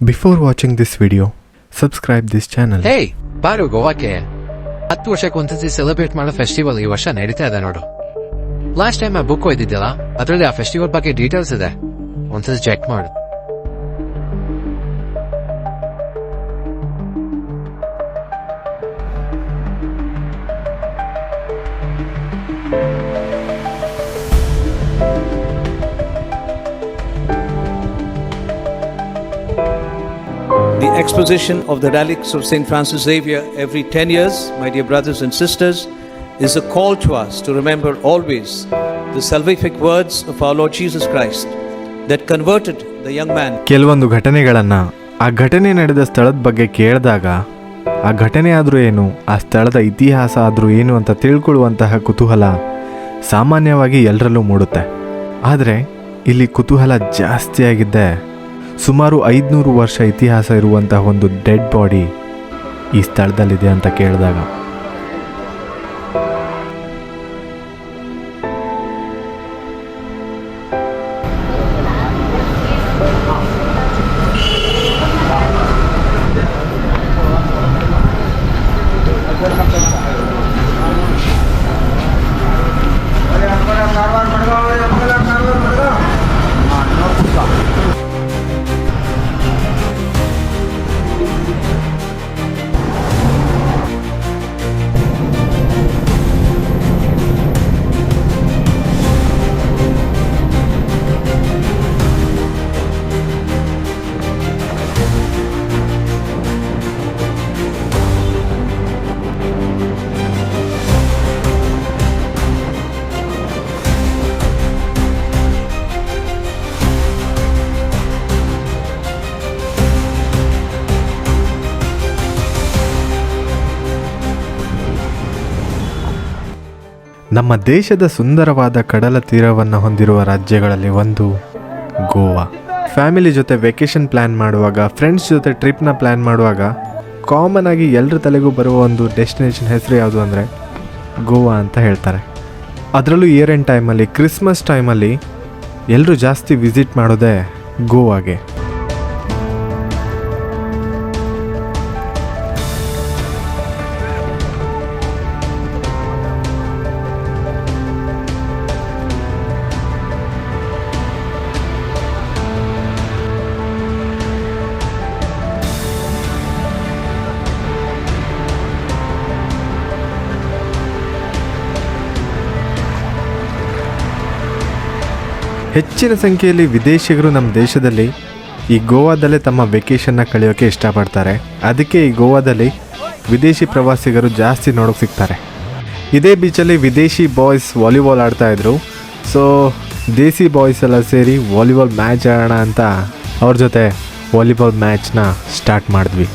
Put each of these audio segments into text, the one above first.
Before watching this video, subscribe this channel. ಹೇ ಬಾರು ಗೋವಾಕ್ಕೆ ಹತ್ತು ವರ್ಷಕ್ಕೆ ಒಂದ್ಸತಿ ಸೆಲೆಬ್ರೇಟ್ ಮಾಡೋ ಫೆಸ್ಟಿವಲ್ ಈ ವರ್ಷ ನಡೀತಾ ಇದೆ ನೋಡು. ಲಾಸ್ಟ್ ಟೈಮ್ ಆ ಬುಕ್ ಓದಿದ್ದಿಲ್ಲ ಅದರಲ್ಲಿ ಆ ಫೆಸ್ಟಿವಲ್ ಬಗ್ಗೆ ಡೀಟೇಲ್ಸ್ ಇದೆ. ಒಂದ್ಸತಿ ಚೆಕ್ ಮಾಡು. The exposition of the relics of St. Francis Xavier every 10 years, my dear brothers and sisters, is a call to us to remember always the salvific words of our Lord Jesus Christ that converted the young man ಕೆಲವೊಂದು ಘಟನೆಗಳನ್ನು ಆ ಘಟನೆ ನಡೆದ ಸ್ಥಳದ ಬಗ್ಗೆ ಕೇಳಿದಾಗ ಆ ಘಟನೆ ಆದರೂ ಏನು ಆ ಸ್ಥಳದ ಇತಿಹಾಸ ಆದರೂ ಏನು ಅಂತ ತಿಳ್ಕೊಳ್ಳುವಂತಹ ಕುತೂಹಲ ಸಾಮಾನ್ಯವಾಗಿ ಎಲ್ಲರಲ್ಲೂ ಮೂಡುತ್ತೆ ಆದರೆ ಇಲ್ಲಿ ಕುತೂಹಲ ಜಾಸ್ತಿಯಾಗಿದ್ದೆ ಸುಮಾರು ಐದುನೂರು ವರ್ಷ ಇತಿಹಾಸ ಇರುವಂತಹ ಒಂದು ಡೆಡ್ ಬಾಡಿ ಈ ಸ್ಥಳದಲ್ಲಿದೆ ಅಂತ ಕೇಳಿದಾಗ ನಮ್ಮ ದೇಶದ ಸುಂದರವಾದ ಕಡಲ ತೀರವನ್ನು ಹೊಂದಿರುವ ರಾಜ್ಯಗಳಲ್ಲಿ ಒಂದು, ಗೋವಾ. ಫ್ಯಾಮಿಲಿ ಜೊತೆ ವೆಕೇಷನ್ ಪ್ಲ್ಯಾನ್ ಮಾಡುವಾಗ, ಫ್ರೆಂಡ್ಸ್ ಜೊತೆ ಟ್ರಿಪ್ನ ಪ್ಲ್ಯಾನ್ ಮಾಡುವಾಗ, ಕಾಮನ್ ಆಗಿ ಎಲ್ಲರ ತಲೆಗೂ ಬರುವ ಒಂದು ಡೆಸ್ಟಿನೇಷನ್ ಹೆಸರು ಯಾವುದು ಅಂದರೆ, ಗೋವಾ ಅಂತ ಹೇಳ್ತಾರೆ. ಅದರಲ್ಲೂ ಇಯರ್ ಎಂಡ್ ಟೈಮಲ್ಲಿ, ಕ್ರಿಸ್ಮಸ್ ಟೈಮಲ್ಲಿ ಎಲ್ಲರೂ ಜಾಸ್ತಿ ವಿಸಿಟ್ ಮಾಡೋದೇ ಗೋವಾಗೆ. ಹೆಚ್ಚಿನ ಸಂಖ್ಯೆಯಲ್ಲಿ ವಿದೇಶಿಗರು ನಮ್ಮ ದೇಶದಲ್ಲಿ ಈ ಗೋವಾದಲ್ಲೇ ತಮ್ಮ ವೆಕೇಷನ್ನ ಕಳೆಯೋಕ್ಕೆ ಇಷ್ಟಪಡ್ತಾರೆ. ಅದಕ್ಕೆ ಈ ಗೋವಾದಲ್ಲಿ ವಿದೇಶಿ ಪ್ರವಾಸಿಗರು ಜಾಸ್ತಿ ನೋಡೋಕೆ ಸಿಗ್ತಾರೆ. ಇದೇ ಬೀಚಲ್ಲಿ ವಿದೇಶಿ ಬಾಯ್ಸ್ ವಾಲಿಬಾಲ್ ಆಡ್ತಾಯಿದ್ರು ಸೊ ದೇಸಿ ಬಾಯ್ಸ್ ಎಲ್ಲ ಸೇರಿ ವಾಲಿಬಾಲ್ ಮ್ಯಾಚ್ ಆಡೋಣ ಅಂತ ಅವ್ರ ಜೊತೆ ವಾಲಿಬಾಲ್ ಮ್ಯಾಚ್ನ ಸ್ಟಾರ್ಟ್ ಮಾಡಿದ್ವಿ.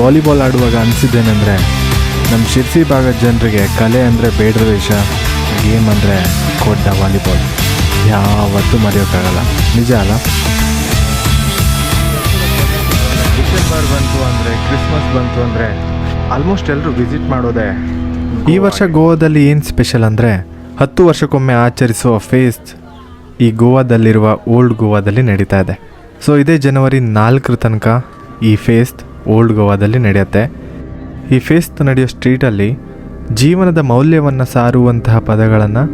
ವಾಲಿಬಾಲ್ ಆಡುವಾಗ ಅನಿಸಿದ್ದೇನೆಂದರೆ ನಮ್ಮ ಶಿರ್ಸಿ ಭಾಗದ ಜನರಿಗೆ ಕಲೆ ಅಂದರೆ ಬೇಡರ ವಿಷಯ ಗೇಮ್ ಅಂದರೆ ಕೊಡ್ಡ ವಾಲಿಬಾಲ್. ಯಾವತ್ತೂ ಮರೆಯೋಕ್ಕಾಗಲ್ಲ. ನಿಜ ಅಲ್ಲ? ಡಿಸೆಂಬರ್ ಬಂತು ಅಂದರೆ ಕ್ರಿಸ್ಮಸ್ ಬಂತು ಅಂದರೆ ಆಲ್ಮೋಸ್ಟ್ ಎಲ್ಲರೂ ವಿಸಿಟ್ ಮಾಡೋದೇ ಈ ವರ್ಷ ಗೋವಾದಲ್ಲಿ ಏನು ಸ್ಪೆಷಲ್ ಅಂದರೆ ಹತ್ತು ವರ್ಷಕ್ಕೊಮ್ಮೆ ಆಚರಿಸುವ ಫೇಸ್ಟ್ ಈ ಗೋವಾದಲ್ಲಿರುವ ಓಲ್ಡ್ ಗೋವಾದಲ್ಲಿ ನಡೀತಾ ಇದೆ. ಸೊ ಇದೇ ಜನವರಿ ನಾಲ್ಕರ ತನಕ ಈ ಫೇಸ್ಟ್ ಓಲ್ಡ್ ಗೋವಾದಲ್ಲಿ ನಡೆಯುತ್ತೆ. ಈ ಫೇಸ್ತ್ ನಡೆಯೋ ಸ್ಟ್ರೀಟಲ್ಲಿ ಜೀವನದ ಮೌಲ್ಯವನ್ನು ಸಾರುವಂತಹ ಪದಗಳನ್ನು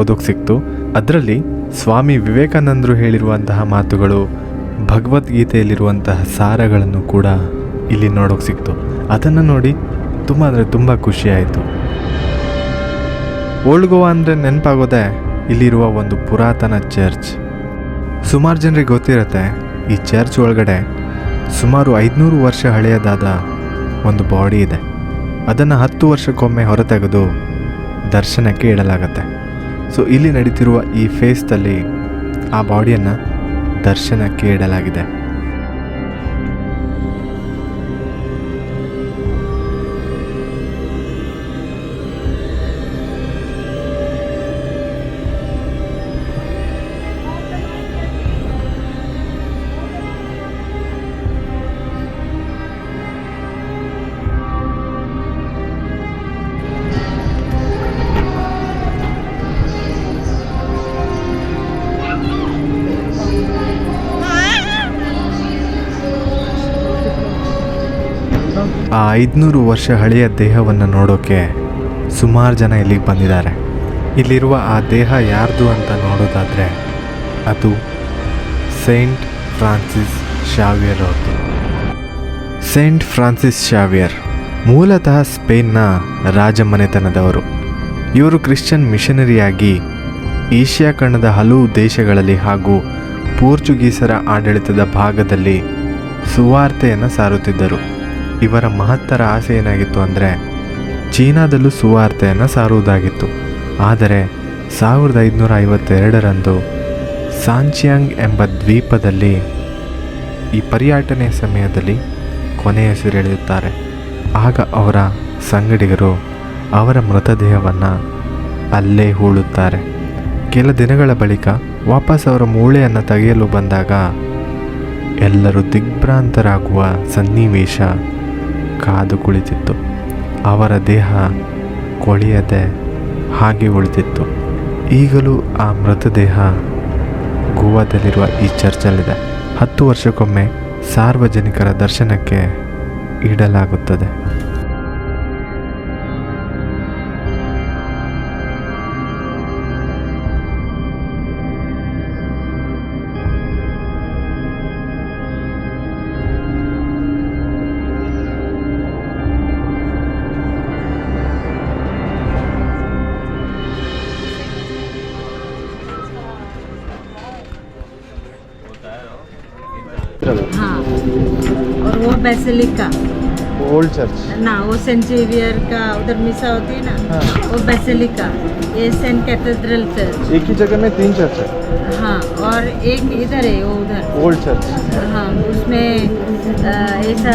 ಓದೋಕೆ ಸಿಕ್ತು. ಅದರಲ್ಲಿ ಸ್ವಾಮಿ ವಿವೇಕಾನಂದರು ಹೇಳಿರುವಂತಹ ಮಾತುಗಳು, ಭಗವದ್ಗೀತೆಯಲ್ಲಿರುವಂತಹ ಸಾರಗಳನ್ನು ಕೂಡ ಇಲ್ಲಿ ನೋಡೋಕೆ ಸಿಕ್ತು. ಅದನ್ನು ನೋಡಿ ತುಂಬ ಅಂದರೆ ತುಂಬ ಖುಷಿಯಾಯಿತು ಓಲ್ಡ್ ಗೋವಾ ಅಂದರೆ ನೆನಪಾಗೋದೆ ಇಲ್ಲಿರುವ ಒಂದು ಪುರಾತನ ಚರ್ಚ್. ಸುಮಾರು ಜನರಿಗೆ ಗೊತ್ತಿರುತ್ತೆ, ಈ ಚರ್ಚ್ ಒಳಗಡೆ ಸುಮಾರು ಐದುನೂರು ವರ್ಷ ಹಳೆಯದಾದ ಒಂದು ಬಾಡಿ ಇದೆ. ಅದನ್ನು ಹತ್ತು ವರ್ಷಕ್ಕೊಮ್ಮೆ ಹೊರತೆಗೆದು ದರ್ಶನಕ್ಕೆ ಇಡಲಾಗತ್ತೆ. ಸೊ ಇಲ್ಲಿ ನಡೀತಿರುವ ಈ ಫೇಸ್ದಲ್ಲಿ ಆ ಬಾಡಿಯನ್ನು ದರ್ಶನಕ್ಕೆ ಇಡಲಾಗಿದೆ. ಆ ಐದುನೂರು ವರ್ಷ ಹಳೆಯ ದೇಹವನ್ನು ನೋಡೋಕೆ ಸುಮಾರು ಜನ ಇಲ್ಲಿಗೆ ಬಂದಿದ್ದಾರೆ. ಇಲ್ಲಿರುವ ಆ ದೇಹ ಯಾರ್ದು ಅಂತ ನೋಡೋದಾದರೆ ಅದು ಸೈಂಟ್ ಫ್ರಾನ್ಸಿಸ್ ಶಾವಿಯರ್ ಅವ್ರದ್ದು. ಸೈಂಟ್ ಫ್ರಾನ್ಸಿಸ್ ಶಾವಿಯರ್ ಮೂಲತಃ ಸ್ಪೇನ್ನ ರಾಜಮನೆತನದವರು. ಇವರು ಕ್ರಿಶ್ಚಿಯನ್ ಮಿಷನರಿಯಾಗಿ ಏಷ್ಯಾ ಖಂಡದ ಹಲವು ದೇಶಗಳಲ್ಲಿ ಹಾಗೂ ಪೋರ್ಚುಗೀಸರ ಆಡಳಿತದ ಭಾಗದಲ್ಲಿ ಸುವಾರ್ತೆಯನ್ನು ಸಾರುತ್ತಿದ್ದರು. ಇವರ ಮಹತ್ತರ ಆಸೆ ಏನಾಗಿತ್ತು ಅಂದರೆ, ಚೀನಾದಲ್ಲೂ ಸುವಾರ್ತೆಯನ್ನು ಸಾರುವುದಾಗಿತ್ತು. ಆದರೆ, ಸಾವಿರದ ಐದುನೂರ ಐವತ್ತೆರಡರಂದು ಸಾಂಚಿಯಾಂಗ್ ಎಂಬ ದ್ವೀಪದಲ್ಲಿ ಈ ಪರ್ಯಟನೆ ಸಮಯದಲ್ಲಿ ಕೊನೆಯುಸಿರೆಳೆಯುತ್ತಾರೆ ಆಗ ಅವರ ಸಂಗಡಿಗರು ಅವರ ಮೃತದೇಹವನ್ನು ಅಲ್ಲೇ ಹೂಳುತ್ತಾರೆ. ಕೆಲ ದಿನಗಳ ಬಳಿಕ ವಾಪಸ್ ಅವರ ಮೂಳೆಯನ್ನು ತೆಗೆಯಲು ಬಂದಾಗ ಎಲ್ಲರೂ ದಿಗ್ಭ್ರಾಂತರಾಗುವ ಸನ್ನಿವೇಶ ಕಾದು ಕುಳಿತಿತ್ತು. ಅವರ ದೇಹ ಕೊಳೆಯದೆ ಹಾಗೆ ಉಳಿದಿತ್ತು. ಈಗಲೂ ಆ ಮೃತದೇಹ ಗೋವಾದಲ್ಲಿರುವ ಈ ಚರ್ಚಲ್ಲಿದೆ ಹತ್ತು ವರ್ಷಕ್ಕೊಮ್ಮೆ ಸಾರ್ವಜನಿಕರ ದರ್ಶನಕ್ಕೆ ಇಡಲಾಗುತ್ತದೆ. कलर हाँ. और वो बेसिलिका ओल्ड चर्च ना वो सेंट जेवियर का उधर मिसा होती है ना हाँ। वो बेसिलिका ये सेंट कैथेड्रल चर्च एक ही जगह में तीन चर्च है. हाँ और एक इधर है वो उधर. ओल्ड चर्च हाँ उसमें ऐसा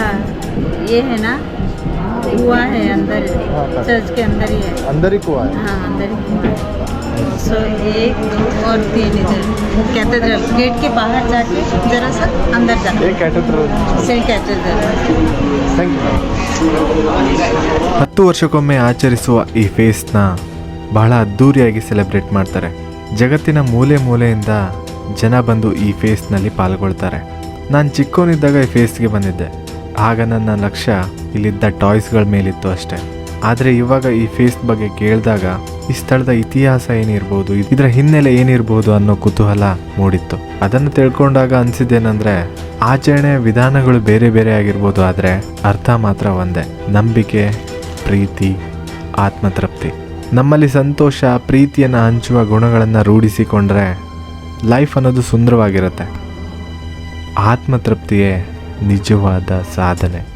ये है ना कुआ है अंदर. हाँ, हाँ. चर्च के अंदर ही है. अंदर ही कुआ है. हाँ अंदर ही कुआ है. सो एक दो और तीन इधर कैथेड्रल गेट के बाहर जाके जरा सा अंदर जाना cathedral saint cathedral thank you ಹತ್ತು ವರ್ಷಕ್ಕೊಮ್ಮೆ ಆಚರಿಸುವ ಈ ಫೇಸ್ನ ಬಹಳ ಅದ್ಧೂರಿಯಾಗಿ ಸೆಲೆಬ್ರೇಟ್ ಮಾಡ್ತಾರೆ ಜಗತ್ತಿನ ಮೂಲೆ ಮೂಲೆಯಿಂದ ಜನ ಬಂದು ಈ ಫೇಸ್ನಲ್ಲಿ ಪಾಲ್ಗೊಳ್ತಾರೆ ನಾನು ಚಿಕ್ಕವನಿದ್ದಾಗ ಈ ಫೇಸ್ಗೆ ಬಂದಿದ್ದೆ ಆಗ ನನ್ನ ಲಕ್ಷ್ಯ ಇಲ್ಲಿದ್ದ ಟಾಯ್ಸ್ಗಳ ಮೇಲಿತ್ತು ಅಷ್ಟೇ ಆದರೆ ಇವಾಗ ಈ ಫೇಸ್ ಬಗ್ಗೆ ಕೇಳಿದಾಗ ಈ ಸ್ಥಳದ ಇತಿಹಾಸ ಏನಿರ್ಬೋದು, ಇದರ ಹಿನ್ನೆಲೆ ಏನಿರ್ಬೋದು ಅನ್ನೋ ಕುತೂಹಲ ಮೂಡಿತ್ತು. ಅದನ್ನು ತಿಳ್ಕೊಂಡಾಗ ಅನ್ಸಿದ್ದೇನೆಂದ್ರೆ, ಆಚರಣೆ ವಿಧಾನಗಳು ಬೇರೆ ಬೇರೆ ಆಗಿರ್ಬೋದು, ಆದರೆ ಅರ್ಥ ಮಾತ್ರ ಒಂದೇ. ನಂಬಿಕೆ, ಪ್ರೀತಿ, ಆತ್ಮತೃಪ್ತಿ. ನಮ್ಮಲ್ಲಿ ಸಂತೋಷ, ಪ್ರೀತಿಯನ್ನು ಹಂಚುವ ಗುಣಗಳನ್ನು ರೂಢಿಸಿಕೊಂಡ್ರೆ ಲೈಫ್ ಅನ್ನೋದು ಸುಂದರವಾಗಿರುತ್ತೆ. ಆತ್ಮತೃಪ್ತಿಯೇ ನಿಜವಾದ ಸಾಧನೆ.